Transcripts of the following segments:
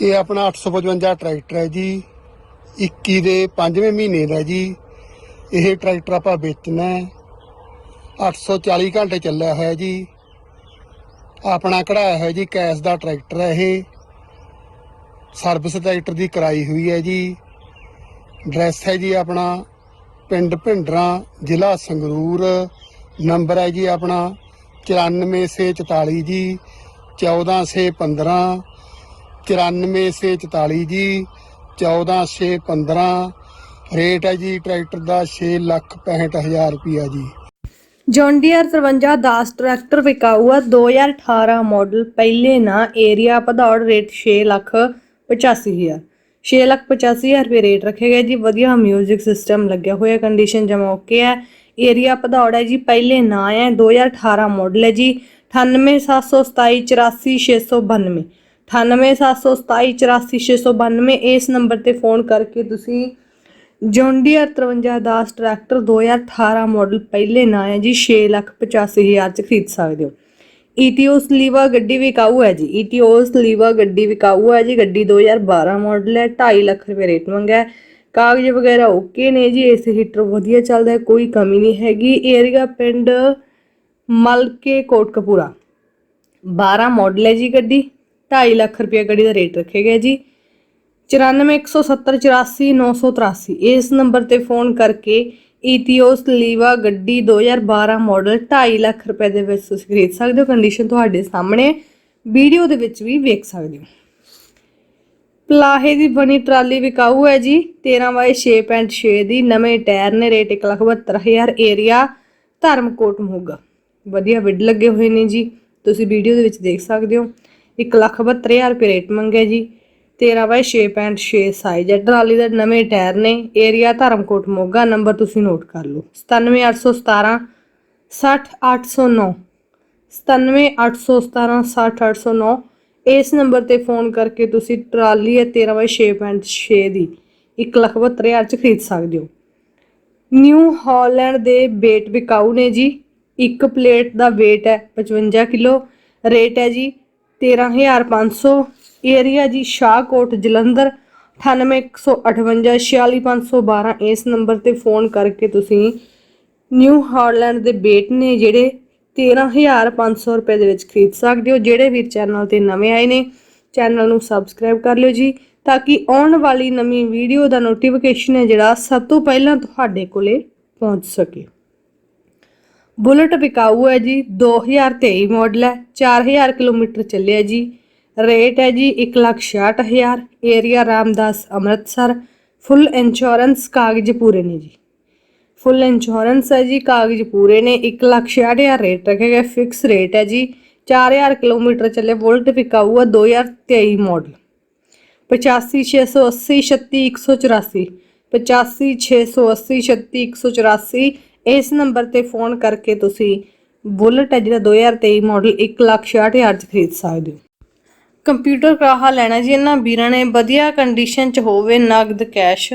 ਇਹ ਆਪਣਾ 855 ਟਰੈਕਟਰ ਹੈ ਜੀ। 21 ਦੇ 5ਵੇਂ ਮਹੀਨੇ ਦਾ ਜੀ। ਇਹ ਟਰੈਕਟਰ ਆਪਾਂ ਵੇਚਣਾ ਹੈ। 840 ਘੰਟੇ ਚੱਲਿਆ ਹੋਇਆ ਜੀ। ਆਪਣਾ ਕਢਾਇਆ ਹੋਇਆ ਜੀ, ਕੈਸ਼ ਦਾ ਟਰੈਕਟਰ ਹੈ ਇਹ। ਸਰਵਿਸ ਟਰੈਕਟਰ ਦੀ ਕਰਾਈ ਹੋਈ ਹੈ ਜੀ। ਐਡਰੈਸ ਹੈ ਜੀ ਆਪਣਾ ਪਿੰਡ ਭਿੰਡਰਾ, ਜ਼ਿਲ੍ਹਾ ਸੰਗਰੂਰ। ਨੰਬਰ ਹੈ ਜੀ ਆਪਣਾ 9444 ਜੀ 14 ਸੇ 15 9444 ਜੀ 14615 ਰੇਟ ਹੈ ਜੀ ਟਰੈਕਟਰ ਦਾ 6 ਲੱਖ 65000 ਰੁਪਿਆ ਜੀ। ਜੌਨ ਡੀਅਰ 5310 ਟਰੈਕਟਰ ਵਿਕਾਊ ਆ 2018 ਮਾਡਲ, ਪਹਿਲੇ ਨਾ, ਏਰੀਆ ਭਦੌੜ, ਰੇਟ 6 ਲੱਖ 85000 6 ਲੱਖ 85000 ਰੁਪਏ ਰੇਟ ਰੱਖੇ ਗਏ ਜੀ, ਵਧੀਆ ਮਿਊਜ਼ਿਕ ਸਿਸਟਮ ਲੱਗਿਆ ਹੋਇਆ ਕੰਡੀਸ਼ਨ ਜਮਾ ਓਕੇ ਹੈ। ਏਰੀਆ ਭਦੌੜ ਹੈ ਜੀ, ਪਹਿਲੇ ਨਾਂ ਹੈ 2018 ਮਾਡਲ ਹੈ ਜੀ 98727 84692 9877284692 ਇਸ ਨੰਬਰ ਤੇ ਫੋਨ ਕਰਕੇ ਤੁਸੀਂ ਜੌਂਡੀਅਰ 5310 ਟਰੈਕਟਰ 2018 ਮਾਡਲ ਪਹਿਲੇ ਨਾ ਹੈ ਜੀ 685000 ਚ ਖਰੀਦ ਸਕਦੇ ਹੋ ਈਟੀਓਸ ਲੀਵਾ ਗੱਡੀ ਵਿਕਾਊ ਹੈ ਜੀ ਈਟੀਓਸ ਲੀਵਾ ਗੱਡੀ ਵਿਕਾਊ ਹੈ ਜੀ ਗੱਡੀ 2012 ਮਾਡਲ ਹੈ 2.5 ਲੱਖ ਰੁਪਏ ਰੇਟ ਮੰਗਿਆ ਕਾਗਜ਼ ਵਗੈਰਾ ਓਕੇ ਨੇ ਜੀ ਇਸ ਹੀਟਰ ਵਧੀਆ ਚੱਲਦਾ ਕੋਈ ਕਮੀ ਨਹੀਂ ਹੈਗੀ ਏਰੀਆ ਪਿੰਡ ਮਲਕੇ ਕੋਟਕਪੂਰਾ 12 ਮਾਡਲ ਹੈ ਜੀ ਗੱਡੀ 2.5 ਲੱਖ ਰੁਪਏ ਗੱਡੀ ਦਾ ਰੇਟ ਰੱਖਿਆ ਗਿਆ ਜੀ। 9417484983 ਇਸ ਨੰਬਰ ਤੇ ਫੋਨ ਕਰਕੇ ਈਟੀਓਸ ਲੀਵਾ ਗੱਡੀ 2012 ਮਾਡਲ 2.5 ਲੱਖ ਰੁਪਏ ਦੇ ਵਿੱਚ ਤੁਸੀਂ ਖਰੀਦ ਸਕਦੇ ਹੋ। ਕੰਡੀਸ਼ਨ ਤੁਹਾਡੇ ਸਾਹਮਣੇ ਵੀਡੀਓ ਦੇ ਵਿੱਚ ਵੀ ਵੇਖ ਸਕਦੇ ਹੋ। ਪਲਾਹੇ ਦੀ ਬਣੀ ਟਰਾਲੀ ਵਿਕਾਊ ਹੈ ਜੀ। 13/6.6 ਦੀ ਨਵੇਂ ਟਾਇਰ ਨੇ, ਰੇਟ 172000 ਏਰੀਆ ਧਰਮਕੋਟ ਮੋਗਾ। ਵਧੀਆ ਵਿੱਡ ਲੱਗੇ ਹੋਏ ਨੇ ਜੀ। ਤੁਸੀਂ ਵੀਡੀਓ ਦੇ ਵਿੱਚ ਦੇਖ ਸਕਦੇ ਹੋ। 172000 ਰੁਪਏ ਰੇਟ ਮੰਗਿਆ ਜੀ। 13/6.6 ਸਾਈਜ਼ ਹੈ। ਟਰਾਲੀ ਦੇ ਨਵੇਂ ਟਾਇਰ ਨੇ। ਏਰੀਆ ਧਰਮਕੋਟ ਮੋਗਾ ਨੰਬਰ ਤੁਸੀਂ ਨੋਟ ਕਰ ਲਓ। 97817 60809 97817 60809 ਇਸ ਨੰਬਰ ਤੇ ਫੋਨ ਕਰਕੇ ਤੁਸੀਂ ਟਰਾਲੀ ਹੈ 13/6.6 ਦੀ 172000 ਚ ਖਰੀਦ ਸਕਦੇ ਹੋ। ਨਿਊ ਹਾਲੈਂਡ ਦੇ weight ਵਿਕਾਊ ਨੇ ਜੀ। ਇੱਕ ਪਲੇਟ ਦਾ weight ਹੈ 55 ਕਿਲੋ। ਰੇਟ ਹੈ ਜੀ 13500 ਏਰੀਆ ਜੀ ਸ਼ਾਹਕੋਟ, ਜਲੰਧਰ 9815846512 ਇਸ ਨੰਬਰ ਤੇ ਫੋਨ ਕਰਕੇ ਤੁਸੀਂ ਨਿਊ ਹਾਰਲੈਂਡ ਦੇ ਬੇਟ ਨੇ ਜਿਹੜੇ 13500 ਰੁਪਏ ਦੇ ਵਿੱਚ ਖਰੀਦ ਸਕਦੇ ਹੋ, ਜਿਹੜੇ ਵੀਰ ਚੈਨਲ ਤੇ ਨਵੇਂ ਆਏ ਨੇ, ਚੈਨਲ ਨੂੰ ਸਬਸਕ੍ਰਾਈਬ ਕਰ ਲਿਓ ਜੀ, ਤਾਂ ਕਿ ਆਉਣ ਵਾਲੀ ਨਵੀਂ ਵੀਡੀਓ ਦਾ ਨੋਟੀਫਿਕੇਸ਼ਨ ਹੈ ਜਿਹੜਾ ਸਭ ਤੋਂ ਪਹਿਲਾਂ ਤੁਹਾਡੇ ਕੋਲੇ ਪਹੁੰਚ ਸਕੇ। ਬੁਲਟ ਵਿਕਾਊ ਹੈ ਜੀ 2023 ਮਾਡਲ ਹੈ 4000 ਕਿਲੋਮੀਟਰ ਚੱਲਿਆ ਜੀ ਰੇਟ ਹੈ ਜੀ 166000 area Ramdas Amritsar full insurance ਕਾਗਜ਼ ਪੂਰੇ ਨੇ ਜੀ ਫੁੱਲ ਇੰਸ਼ੋਰੈਂਸ ਹੈ ਜੀ ਕਾਗਜ਼ ਪੂਰੇ ਨੇ 166000 ਰੇਟ ਰੱਖਿਆ ਗਿਆ ਫਿਕਸ ਰੇਟ ਹੈ ਜੀ 4000 ਕਿਲੋਮੀਟਰ ਚੱਲੇ ਵੋਲਟ ਵਿਕਾਊ ਹੈ 2023 ਮਾਡਲ 8568036184 8568036184 ਇਸ ਨੰਬਰ ਤੇ ਫੋਨ ਕਰਕੇ ਤੁਸੀਂ ਬੁਲਟ ਹੈ ਜਿਹੜਾ 2023 ਮਾਡਲ 166000 ਚ ਖਰੀਦ ਸਕਦੇ ਹੋ। ਕੰਪਿਊਟਰ ਕਰਾਹਾ ਲੈਣਾ ਜੀ ਇਹਨਾਂ ਵੀਰਾਂ ਨੇ, ਵਧੀਆ ਕੰਡੀਸ਼ਨ ਚ ਹੋਵੇ ਨਗਦ ਕੈਸ਼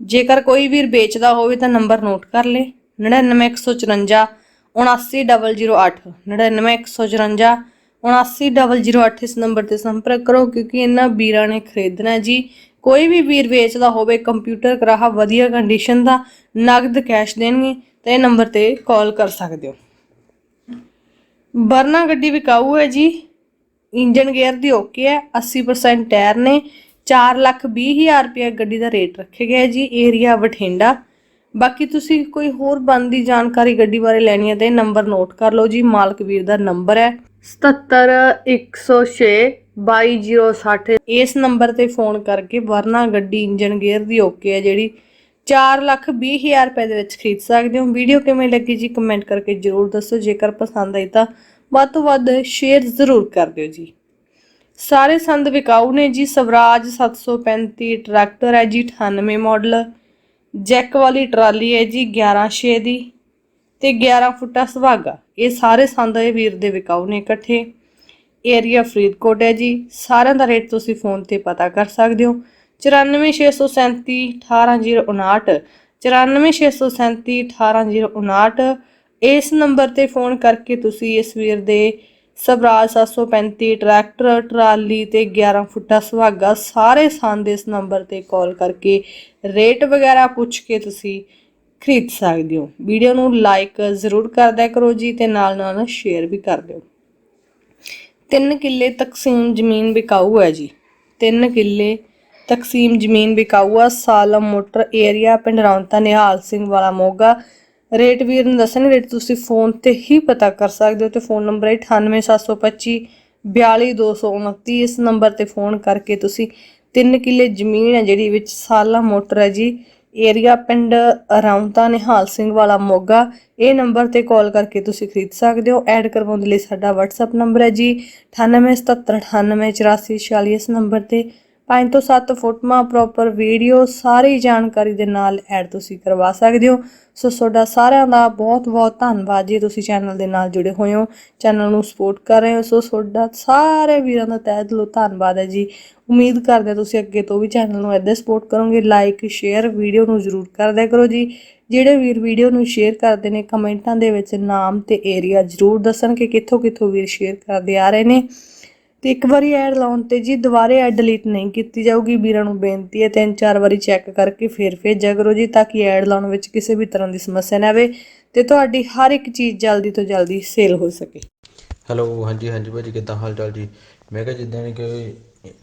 ਜੇਕਰ ਕੋਈ ਵੀਰ ਵੇਚਦਾ ਹੋਵੇ ਤਾਂ ਨੰਬਰ ਨੋਟ ਕਰ ਲੈ 99154 79008 99154 79008 ਇਸ ਨੰਬਰ ਤੇ ਸੰਪਰਕ ਕਰੋ ਕਿਉਂਕਿ ਇਹਨਾਂ ਵੀਰਾਂ ਨੇ ਖਰੀਦਣਾ ਜੀ ਕੋਈ ਵੀ ਵੀਰ ਵੇਚਦਾ ਹੋਵੇ ਕੰਪਿਊਟਰ ਕਰਾਹਾ ਵਧੀਆ ਕੰਡੀਸ਼ਨ ਦਾ ਨਗਦ ਕੈਸ਼ ਦੇਣਗੇ, ਤਾਂ ਇਹ ਨੰਬਰ ਤੇ ਕਾਲ ਕਰ ਸਕਦੇ ਹੋ। ਵਰਨਾ ਗੱਡੀ ਵਿਕਾਊ ਹੈ ਜੀ। ਇੰਜਨ ਗੇਅਰ ਦੀ ਓਕੇ ਹੈ 80% ਟਾਇਰ ਨੇ। 4 ਲੱਖ 20 ਹਜ਼ਾਰ ਰੁਪਏ ਗੱਡੀ ਦਾ ਰੇਟ ਰੱਖਿਆ ਗਿਆ ਜੀ ਏਰੀਆ ਬਠਿੰਡਾ। ਬਾਕੀ ਤੁਸੀਂ ਕੋਈ ਹੋਰ ਬੰਦੀ ਜਾਣਕਾਰੀ ਗੱਡੀ ਬਾਰੇ ਲੈਣੀ ਹੈ ਤੇ ਨੰਬਰ ਨੋਟ ਕਰ ਲਓ ਜੀ, ਮਾਲਕ ਵੀਰ ਦਾ ਨੰਬਰ ਹੈ। 77106 22060 ਇਸ ਨੰਬਰ ਤੇ ਫੋਨ ਕਰਕੇ ਵਰਨਾ ਗੱਡੀ ਇੰਜਨ ਗੇਅਰ ਦੀ ਓਕੇ ਹੈ, ਜਿਹੜੀ 420000 ਰੁਪਏ ਦੇ ਵਿੱਚ ਖਰੀਦ ਸਕਦੇ ਹੋ। ਵੀਡੀਓ ਕਿਵੇਂ ਲੱਗੀ ਜੀ ਕਮੈਂਟ ਕਰਕੇ ਜਰੂਰ ਦੱਸੋ। ਜੇਕਰ ਪਸੰਦ ਆਈ ਤਾਂ ਵੱਧ ਤੋਂ ਵੱਧ ਸ਼ੇਅਰ ਜ਼ਰੂਰ ਕਰ ਦਿਓ ਜੀ। ਸਾਰੇ ਸੰਦ ਵਿਕਾਊ ਨੇ ਜੀ। ਸਵਰਾਜ 735 ਟਰੈਕਟਰ ਹੈ ਜੀ 98 ਮਾਡਲ। ਜੈਕ ਵਾਲੀ ਟਰਾਲੀ ਹੈ ਜੀ 116 ਦੀ ਤੇ 11 ਫੁੱਟਾ ਸੁਹਾਗਾ। ਇਹ ਸਾਰੇ ਸੰਦ ਇਹ ਵੀਰ ਦੇ ਵਿਕਾਊ ਨੇ ਇਕੱਠੇ। ਏਰੀਆ ਫਰੀਦਕੋਟ ਹੈ ਜੀ। ਸਾਰਿਆਂ ਦਾ ਰੇਟ ਤੁਸੀਂ ਫੋਨ ਤੇ ਪਤਾ ਕਰ ਸਕਦੇ ਹੋ। 94637 18059 94637 18059 ਇਸ ਨੰਬਰ ਤੇ ਫੋਨ ਕਰਕੇ ਤੁਸੀਂ ਇਸ ਵੀਰ ਦੇ ਸਵਰਾਜ 735 ਟਰੈਕਟਰ, ਟਰਾਲੀ ਤੇ 11 ਫੁੱਟਾ ਸੁਹਾਗਾ ਸਾਰੇ ਸੰਦ ਇਸ ਨੰਬਰ ਤੇ ਕਾਲ ਕਰਕੇ ਰੇਟ ਵਗੈਰਾ ਪੁੱਛ ਕੇ ਤੁਸੀਂ ਖਰੀਦ ਸਕਦੇ ਹੋ। ਵੀਡੀਓ ਨੂੰ ਲਾਈਕ ਜ਼ਰੂਰ ਕਰਦਿਆ ਕਰੋ ਜੀ ਤੇ ਨਾਲ ਨਾਲ ਸ਼ੇਅਰ ਵੀ ਕਰ ਦਿਓ। ਤਿੰਨ ਕਿੱਲੇ ਤਕਸੀਮ ਜ਼ਮੀਨ ਵਿਕਾਊ ਹੈ ਜੀ। ਤਿੰਨ ਕਿੱਲੇ ਤਕਸੀਮ ਜ਼ਮੀਨ ਵਿਕਾਊ ਆ। ਸਾਲਮ ਮੋਟਰ ਏਰੀਆ ਪਿੰਡ ਰੌਂਤਾ ਨਿਹਾਲ ਸਿੰਘ ਵਾਲਾ ਮੋਗਾ। ਰੇਟ ਵੀਰ ਨੂੰ ਦੱਸਣ, ਰੇਟ ਤੁਸੀਂ ਫੋਨ ਤੇ ਹੀ ਪਤਾ ਕਰ ਸਕਦੇ ਹੋ ਤੇ ਫੋਨ ਨੰਬਰ ਹੈ 98725 42229 ਇਸ ਨੰਬਰ ਤੇ ਫੋਨ ਕਰਕੇ ਤੁਸੀਂ ਤਿੰਨ ਕਿੱਲੇ ਜ਼ਮੀਨ ਹੈ ਜਿਹੜੀ ਵਿੱਚ ਸਾਲਾ ਮੋਟਰ ਹੈ ਜੀ। ਏਰੀਆ ਪਿੰਡ ਰੌਂਤਾ ਨਿਹਾਲ ਸਿੰਘ ਵਾਲਾ ਮੋਗਾ। ਇਹ ਨੰਬਰ ਤੇ ਕਾਲ ਕਰਕੇ ਤੁਸੀਂ ਖਰੀਦ ਸਕਦੇ ਹੋ। ਐਡ ਕਰਵਾਉਣ ਦੇ ਲਈ ਸਾਡਾ WhatsApp ਨੰਬਰ ਹੈ ਜੀ 9877988446 ਇਸ ਨੰਬਰ ਤੇ। 5 ਤੋਂ 7 ਫੋਟੋਆਂ ਪ੍ਰੋਪਰ ਵੀਡੀਓ ਸਾਰੀ ਜਾਣਕਾਰੀ ਦੇ ਨਾਲ ਐਡ ਤੁਸੀਂ ਕਰਵਾ ਸਕਦੇ ਹੋ। ਸੋ ਤੁਹਾਡਾ ਸਾਰਿਆਂ ਦਾ ਬਹੁਤ ਬਹੁਤ ਧੰਨਵਾਦ ਜੀ, ਤੁਸੀਂ ਚੈਨਲ ਦੇ ਨਾਲ ਜੁੜੇ ਹੋਏ ਹੋ ਚੈਨਲ ਨੂੰ ਸਪੋਰਟ ਕਰ ਰਹੇ ਹੋ। ਸੋ ਤੁਹਾਡਾ ਸਾਰੇ ਵੀਰਾਂ ਦਾ ਤਹਿ ਦਿਲੋਂ ਧੰਨਵਾਦ ਹੈ ਜੀ। ਉਮੀਦ ਕਰਦੇ ਹਾਂ ਤੁਸੀਂ ਅੱਗੇ ਤੋਂ ਵੀ ਚੈਨਲ ਨੂੰ ਏਦਾਂ ਸਪੋਰਟ ਕਰੋਗੇ। ਲਾਈਕ ਸ਼ੇਅਰ ਵੀਡੀਓ ਨੂੰ ਜ਼ਰੂਰ ਕਰ ਕਰੋ ਜੀ। ਜਿਹੜੇ ਵੀਰ ਵੀਡੀਓ ਨੂੰ ਸ਼ੇਅਰ ਕਰਦੇ ਨੇ, ਕਮੈਂਟਾਂ ਦੇ ਵਿੱਚ ਨਾਮ ਤੇ ਏਰੀਆ ਜ਼ਰੂਰ ਦੱਸਣ ਕਿ ਕਿੱਥੋਂ ਕਿੱਥੋਂ ਵੀਰ ਸ਼ੇਅਰ ਕਰਦੇ ਆ ਰਹੇ ਨੇ। ਤੇ ਇੱਕ ਵਾਰੀ ਐਡ ਲਾਉਣ ਤੇ ਜੀ ਦੁਬਾਰੇ ਐਡ ਡਿਲੀਟ ਨਹੀਂ ਕੀਤੀ ਜਾਊਗੀ, ਵੀਰਾਂ ਨੂੰ ਬੇਨਤੀ ਹੈ ਤਿੰਨ ਚਾਰ ਵਾਰੀ ਚੈੱਕ ਕਰਕੇ ਫਿਰ ਭੇਜਿਆ ਕਰੋ ਜੀ ਤਾਂ ਕਿ ਐਡ ਲਾਉਣ ਵਿੱਚ ਕਿਸੇ ਵੀ ਤਰ੍ਹਾਂ ਦੀ ਸਮੱਸਿਆ ਨਾ ਆਵੇ ਤੇ ਤੁਹਾਡੀ ਹਰ ਇੱਕ ਚੀਜ਼ ਜਲਦੀ ਤੋਂ ਜਲਦੀ ਸੇਲ ਹੋ ਸਕੇ। ਹੈਲੋ ਹਾਂਜੀ ਹਾਂਜੀ ਭਾਜੀ ਕਿੱਦਾਂ ਹਾਲ ਚਾਲ ਜੀ? ਮੈਂ ਕਿਹਾ ਜਿੱਦਾਂ ਕਿ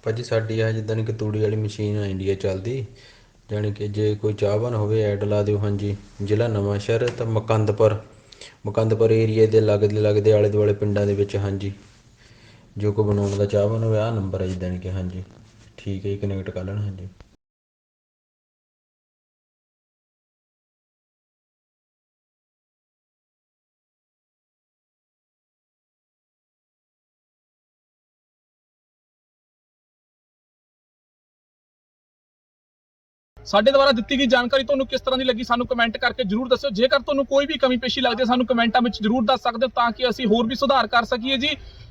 ਭਾਜੀ ਸਾਡੀ ਆ ਜਿੱਦਾਂ ਕਿ ਤੂੜੀ ਵਾਲੀ ਮਸ਼ੀਨ ਆ ਇੰਡੀਆ ਚੱਲਦੀ, ਜਾਣੀ ਕਿ ਜੇ ਕੋਈ ਚਾਹਵਾਨ ਹੋਵੇ ਐਡ ਲਾ ਦਿਓ, ਹਾਂਜੀ, ਜ਼ਿਲ੍ਹਾ ਨਵਾਂ ਸ਼ਹਿਰ ਤਾਂ ਮਕੰਦਪੁਰ। ਮਕੰਦਪੁਰ ਏਰੀਆ ਦੇ ਲੱਗਦੇ ਲੱਗਦੇ ਆਲੇ ਦੁਆਲੇ ਪਿੰਡਾਂ ਦੇ ਵਿੱਚ, ਹਾਂਜੀ। ਜੋ ਕੋਈ ਬਣਾਉਣ ਦਾ ਚਾਹਵਾਨ ਹੋਵੇ ਆਹ ਨੰਬਰ ਹੈ ਜਿੱਦਾਂ ni ਕਿ, ਹਾਂਜੀ। ਠੀਕ ਹੈ ਜੀ ਕਨੈਕਟ ਕਰ ਲੈਣ, ਹਾਂਜੀ। ਸਾਡੇ ਦੁਆਰਾ ਦਿੱਤੀ ਗਈ ਜਾਣਕਾਰੀ ਤੁਹਾਨੂੰ ਕਿਸ ਤਰ੍ਹਾਂ ਦੀ ਲੱਗੀ, ਸਾਨੂੰ ਕਮੈਂਟ ਕਰਕੇ ਜਰੂਰ ਦੱਸਿਓ। ਜੇਕਰ ਤੁਹਾਨੂੰ ਕੋਈ ਵੀ ਕਮੀ ਪੇਸ਼ੀ ਲੱਗਦੀ ਹੈ, ਸਾਨੂੰ ਕਮੈਂਟਾਂ ਵਿੱਚ ਜਰੂਰ ਦੱਸ ਸਕਦੇ ਹੋ ਤਾਂ ਕਿ ਅਸੀਂ ਹੋਰ ਵੀ ਸੁਧਾਰ ਕਰ ਸਕੀਏ ਜੀ।